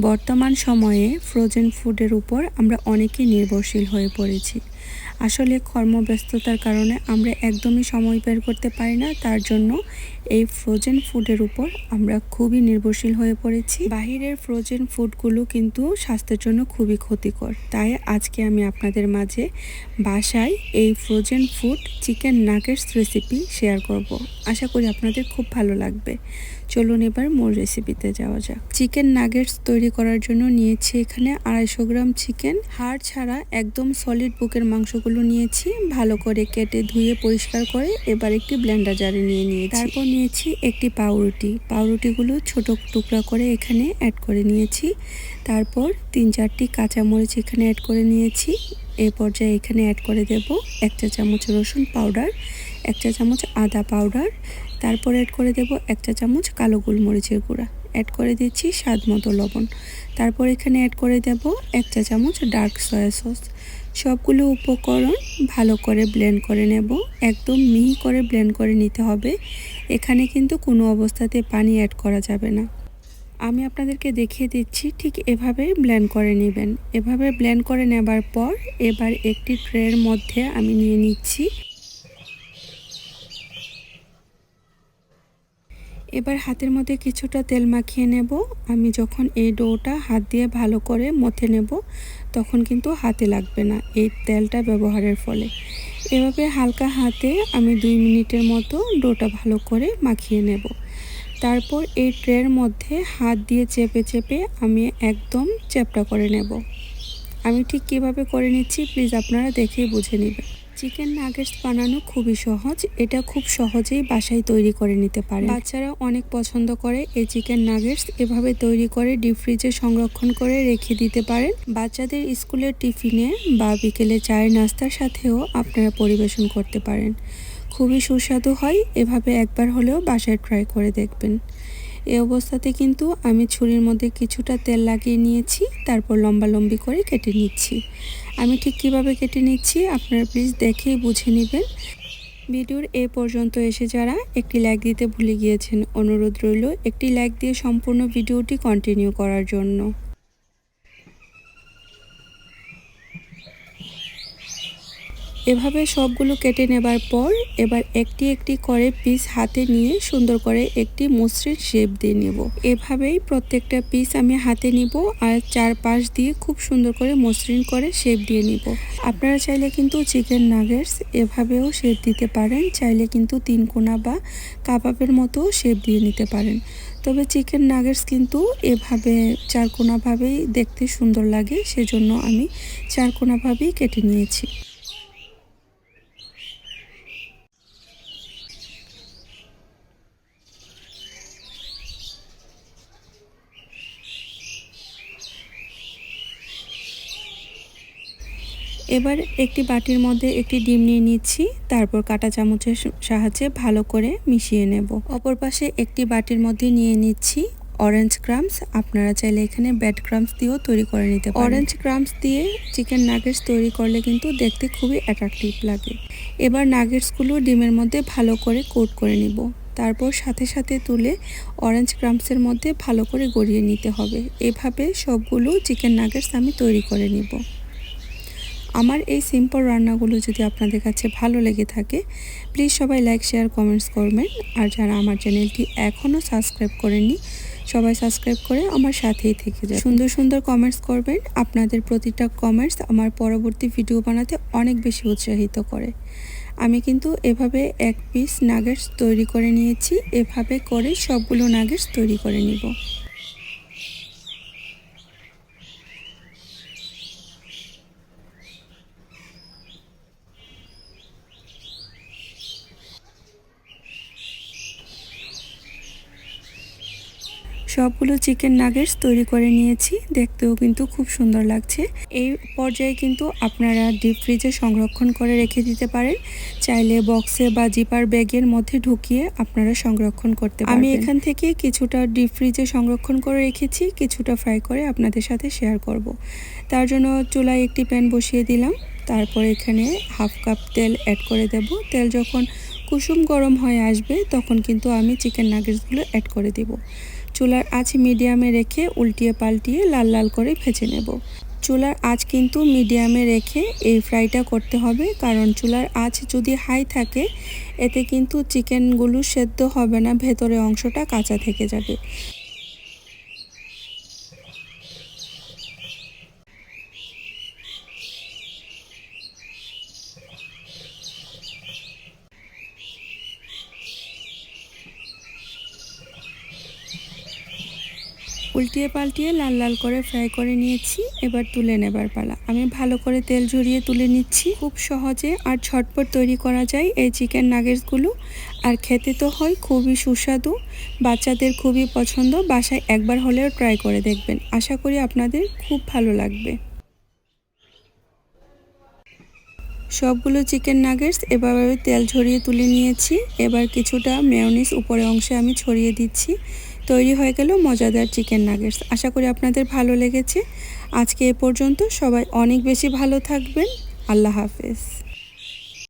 বর্তমান সময়ে ফ্রোজেন ফুডের উপর আমরা অনেকেই নির্ভরশীল হয়ে পড়েছি। আসলে কর্মব্যস্ততার কারণে আমরা একদমই সময় বের করতে পারি না, তার জন্য এই ফ্রোজেন ফুডের উপর আমরা খুবই নির্ভরশীল হয়ে পড়েছি। বাহিরের ফ্রোজেন ফুডগুলো কিন্তু স্বাস্থ্যের জন্য খুবই ক্ষতিকর। তাই আজকে আমি আপনাদের মাঝে বাসায় এই frozen food chicken nuggets recipe share করব। আশা করি আপনাদের খুব ভালো লাগবে। চলুন এবার মূল রেসিপিতে যাওয়া যাক। চিকেন নাগেটস তৈরি করার জন্য নিয়েছি এখানে আড়াইশো গ্রাম চিকেন হাড় ছাড়া একদম সলিড বুকের মাংসগুলো নিয়েছি, ভালো করে কেটে ধুয়ে পরিষ্কার করে এবার একটি ব্লেন্ডার জারে নিয়ে নিয়েছি। তারপর নিয়েছি একটি পাউরুটি। পাউরুটিগুলো ছোট টুকরা করে এখানে অ্যাড করে নিয়েছি। তারপর তিন চারটি কাঁচামরিচ এখানে অ্যাড করে নিয়েছি। এ পর্যায়ে এখানে অ্যাড করে দেব এক চা চামচ রসুন পাউডার এক চা চামচ আদা পাউডার তারপর অ্যাড করে দেব এক চা চামচ কালো গোলমরিচের গুঁড়া। অ্যাড করে দিচ্ছি স্বাদ মতো লবণ। তারপর এখানে অ্যাড করে দেব এক চা চামচ ডার্ক সয়া সস সবগুলো উপকরণ ভালো করে ব্লেন্ড করে নেব। একদম মিহি করে ব্লেন্ড করে নিতে হবে। এখানে কিন্তু কোনো অবস্থাতে পানি অ্যাড করা যাবে না। আমি আপনাদেরকে দেখিয়ে দিচ্ছি ঠিক এভাবে ব্লেন্ড করে নেবেন। এভাবে ব্লেন্ড করে নেবার পর এবার একটি ট্রের মধ্যে আমি নিয়ে নিচ্ছি এবার হাতের মধ্যে কিছুটা তেল মাখিয়ে নেব। আমি যখন এই ডোটা হাত দিয়ে ভালো করে মথে নেব, তখন কিন্তু হাতে লাগবে না এই তেলটা ব্যবহারের ফলে। এভাবে হালকা হাতে আমি দুই মিনিটের মতো ডোটা ভালো করে মাখিয়ে নেব। তারপর এই ট্রের মধ্যে হাত দিয়ে চেপে চেপে আমি একদম চ্যাপটা করে নেব। আমি ঠিক কীভাবে করে নিচ্ছি প্লিজ আপনারা দেখেই বুঝে নেবেন। চিকেন নাগেটস বানানো খুবই সহজ। এটা খুব সহজেই বাসায় তৈরি করে নিতে পারে বাচ্চারা অনেক পছন্দ করে এই চিকেন নাগেটস। এভাবে তৈরি করে ডিপ ফ্রিজে সংরক্ষণ করে রেখে দিতে পারেন। বাচ্চাদের স্কুলের টিফিনে বা বিকেলে চায়ের নাস্তার সাথেও আপনারা পরিবেশন করতে পারেন। খুবই সুস্বাদু হয়। এভাবে একবার হলেও বাসায় ট্রাই করে দেখবেন। এই অবস্থাতে কিন্তু আমি ছুরির মধ্যে কিছুটা তেল লাগিয়ে নিয়েছি, তারপর লম্বা লম্বি করে কেটে নিচ্ছি। আমি ঠিক কীভাবে কেটে নিচ্ছি আপনারা প্লিজ দেখেই বুঝে নেবেন। ভিডিওর এ পর্যন্ত এসে যারা একটি লাইক দিতে ভুলে গিয়েছেন, অনুরোধ রইল একটি লাইক দিয়ে সম্পূর্ণ ভিডিওটি কন্টিনিউ করার জন্য। এভাবে সবগুলো কেটে নেবার পর এবার একটি একটি করে পিস হাতে নিয়ে সুন্দর করে একটি মসৃণ শেপ দিয়ে নেব। এভাবেই প্রত্যেকটা পিস আমি হাতে নিব আর চার পাশ দিয়ে খুব সুন্দর করে মসৃণ করে শেপ দিয়ে নিব। আপনারা চাইলে কিন্তু চিকেন নাগেটস এভাবেও শেপ দিতে পারেন, চাইলে কিন্তু তিন কোনা বা কাবাবের মতো শেপ দিয়ে নিতে পারেন। তবে চিকেন নাগেটস কিন্তু এভাবে চারকোনাভাবেই দেখতে সুন্দর লাগে, সেজন্য আমি চারকোনাভাবেই কেটে নিয়েছি। এবার একটি বাটির মধ্যে একটি ডিম নিয়ে নিচ্ছি, তারপর কাটা চামচের সাহায্যে ভালো করে মিশিয়ে নেব। অপর পাশে একটি বাটির মধ্যে নিয়ে নিচ্ছি অরেঞ্জ ক্রামস আপনারা চাইলে এখানে ব্যাড ক্রামস দিয়েও তৈরি করে নিতে পারেন। অরেঞ্জ ক্রামস দিয়ে চিকেন নাগেটস তৈরি করলে কিন্তু দেখতে খুবই অ্যাট্রাকটিভ লাগে। এবার নাগেটসগুলো ডিমের মধ্যে ভালো করে কোট করে নিব। তারপর সাথে সাথে তুলে অরেঞ্জ ক্রামসের মধ্যে ভালো করে গড়িয়ে নিতে হবে। এভাবে সবগুলো চিকেন নাগেটস আমি তৈরি করে নিব। আমার এই সিম্পল রান্নাগুলো যদি আপনাদের কাছে ভালো লেগে থাকে প্লিজ সবাই লাইক শেয়ার কমেন্টস করবেন। আর যারা আমার চ্যানেলটি এখনও সাবস্ক্রাইব করেননি, সবাই সাবস্ক্রাইব করে আমার সাথেই থেকে যায় সুন্দর সুন্দর কমেন্টস করবেন। আপনাদের প্রতিটা কমেন্টস আমার পরবর্তী ভিডিও বানাতে অনেক বেশি উৎসাহিত করে। আমি কিন্তু এভাবে এক পিস নাগেটস তৈরি করে নিয়েছি। এভাবে করে সবগুলো নাগেটস তৈরি করে নিব। সবগুলো চিকেন নাগেটস তৈরি করে নিয়েছি। দেখতেও কিন্তু খুব সুন্দর লাগছে। এই পর্যায়ে কিন্তু আপনারা ডিপ ফ্রিজে সংরক্ষণ করে রেখে দিতে পারেন। চাইলে বক্সে বা জিপার ব্যাগের মধ্যে ঢুকিয়ে আপনারা সংরক্ষণ করতে পারেন আমি এখান থেকে কিছুটা ডিপ ফ্রিজে সংরক্ষণ করে রেখেছি কিছুটা ফ্রাই করে আপনাদের সাথে শেয়ার করব। তার জন্য চুলায় একটি প্যান বসিয়ে দিলাম। তারপর এখানে হাফ কাপ তেল অ্যাড করে দেব। তেল যখন কুসুম গরম হয়ে আসবে তখন কিন্তু আমি চিকেন নাগেটসগুলো অ্যাড করে দিব। চুলার আঁচ মিডিয়ামে রেখে উল্টিয়ে পাল্টিয়ে লাল লাল করে ভেজে নেব। চুলার আঁচ কিন্তু মিডিয়ামে রেখে এই ফ্রাইটা করতে হবে, কারণ চুলার আঁচ যদি হাই থাকে, এতে কিন্তু চিকেনগুলো সেদ্ধ হবে না, ভেতরে অংশটা কাঁচা থেকে যাবে। উল্টিয়ে পাল্টিয়ে লাল লাল করে ফ্রাই করে নিয়েছি, এবার তুলে নেবার পালা। আমি ভালো করে তেল ঝরিয়ে তুলে নিচ্ছি। খুব সহজে আর ঝটপট তৈরি করা যায় এই চিকেন নাগেটসগুলো। আর খেতে তো হয় খুবই সুস্বাদু, বাচ্চাদের খুবই পছন্দ, বাসায় একবার হলেও ট্রাই করে দেখবেন। আশা করি আপনাদের খুব ভালো লাগবে। সবগুলো চিকেন নাগেটস এভাবে তেল ঝরিয়ে তুলে নিয়েছি। এবার কিছুটা মেয়নিস উপরে অংশে আমি ছড়িয়ে দিচ্ছি। তৈরি হয়ে গেল মজাদার চিকেন নাগেটস আশা করি আপনাদের ভালো লেগেছে। আজকে এ পর্যন্ত সবাই অনেক বেশি ভালো থাকবেন। আল্লাহ হাফেজ।